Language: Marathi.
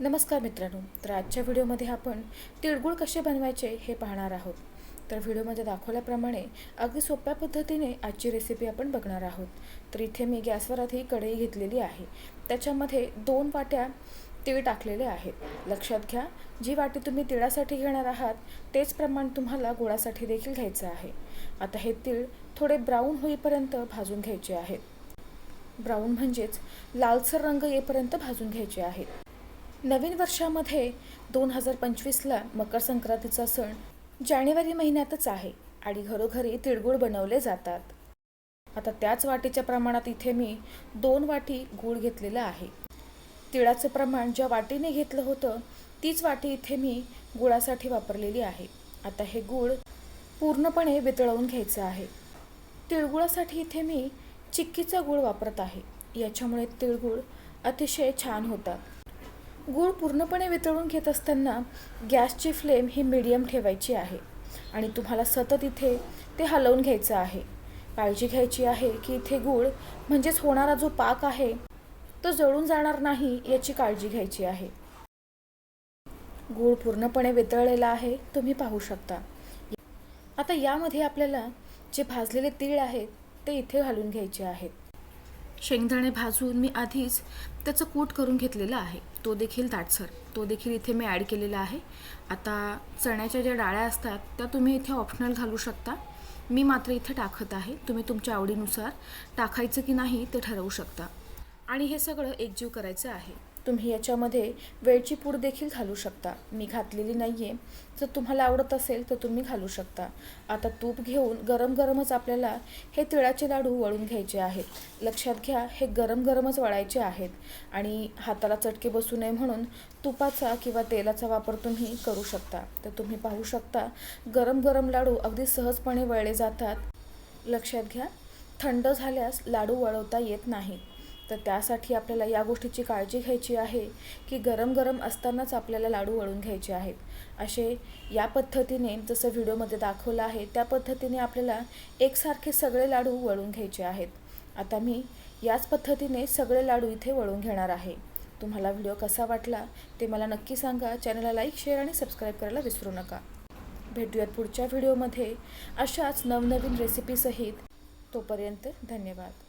नमस्कार मित्रांनो तर आजच्या व्हिडिओमध्ये आपण तिळगुळ कसे बनवायचे हे पाहणार आहोत. तर व्हिडिओमध्ये दाखवल्याप्रमाणे अगदी सोप्या पद्धतीने आजची रेसिपी आपण बघणार आहोत. तर इथे मी गॅसवर आधी कढई घेतलेली आहे. त्याच्यामध्ये दोन वाट्या तीळ टाकलेले आहेत. लक्षात घ्या जी वाटी तुम्ही तिळासाठी घेणार आहात तेच प्रमाण तुम्हाला गुळासाठी देखील घ्यायचं आहे. आता हे तीळ थोडे ब्राऊन होईपर्यंत भाजून घ्यायचे आहेत. ब्राऊन म्हणजेच लालसर रंग येईपर्यंत भाजून घ्यायचे आहेत. नवीन वर्षामध्ये दोन हजार पंचवीसला मकर संक्रांतीचा सण जानेवारी महिन्यातच आहे आणि घरोघरी तिळगुळ बनवले जातात. आता त्याच वाटीच्या प्रमाणात इथे मी दोन वाटी गूळ घेतलेला आहे. तिळाचं प्रमाण ज्या वाटीने घेतलं होतं तीच वाटी इथे मी गुळासाठी वापरलेली आहे. आता हे गूळ पूर्णपणे वितळवून घ्यायचं आहे. तिळगुळासाठी इथे मी चिक्कीचा गूळ वापरत आहे. याच्यामुळे तिळगुळ अतिशय छान होतात. गूळ पूर्णपणे वितळून घेत असताना गॅसची फ्लेम ही मिडियम ठेवायची आहे आणि तुम्हाला सतत इथे ते हलवून घ्यायचं आहे. काळजी घ्यायची आहे की इथे गूळ म्हणजेच होणारा जो पाक आहे तो जळून जाणार नाही याची काळजी घ्यायची आहे. गूळ पूर्णपणे वितळलेला आहे तुम्ही पाहू शकता. आता यामध्ये आपल्याला जे भाजलेले तीळ आहेत ते इथे घालून घ्यायचे आहेत. शेंगदाणे भाजून मी आधीच त्याचं कूट करून घेतलेला आहे. तो देखील दाटसर तो देखील इथे मी ॲड केलेला आहे. आता चण्याच्या ज्या डाळ्या असतात त्या तुम्ही इथे ऑप्शनल घालू शकता. मी मात्र इथे टाकत आहे. तुम्ही तुमच्या आवडीनुसार टाकायचं की नाही ते ठरवू शकता. आणि हे सगळं एकजीव करायचं आहे. तुम्ही याच्यामध्ये वेळची पूड देखील घालू शकता. मी घातलेली नाही आहे जर तुम्हाला आवडत असेल तर तुम्ही घालू शकता. आता तूप घेऊन गरम गरमच आपल्याला हे तिळाचे लाडू वळून घ्यायचे आहेत. लक्षात घ्या हे गरम गरमच वळायचे आहेत. आणि हाताला चटके बसू नये म्हणून तुपाचा किंवा तेलाचा वापर तुम्ही करू शकता. तर तुम्ही पाहू शकता गरम गरम लाडू अगदी सहजपणे वळले जातात. लक्षात घ्या थंड झाल्यास लाडू वळवता येत नाही तर त्यासाठी आपल्याला या गोष्टीची काळजी घ्यायची आहे की गरम गरम असतानाच आपल्याला लाडू वळून घ्यायचे आहेत. असे या पद्धतीने जसं व्हिडिओमध्ये दाखवलं आहे त्या पद्धतीने आपल्याला एकसारखे सगळे लाडू वळून घ्यायचे आहेत. आता मी याच पद्धतीने सगळे लाडू इथे वळून घेणार आहे. तुम्हाला व्हिडिओ कसा वाटला ते मला नक्की सांगा. चॅनलला लाईक शेअर आणि सबस्क्राईब करायला विसरू नका. भेटूयात पुढच्या व्हिडिओमध्ये. अशाच नवनवीन रेसिपीसहित तोपर्यंत धन्यवाद.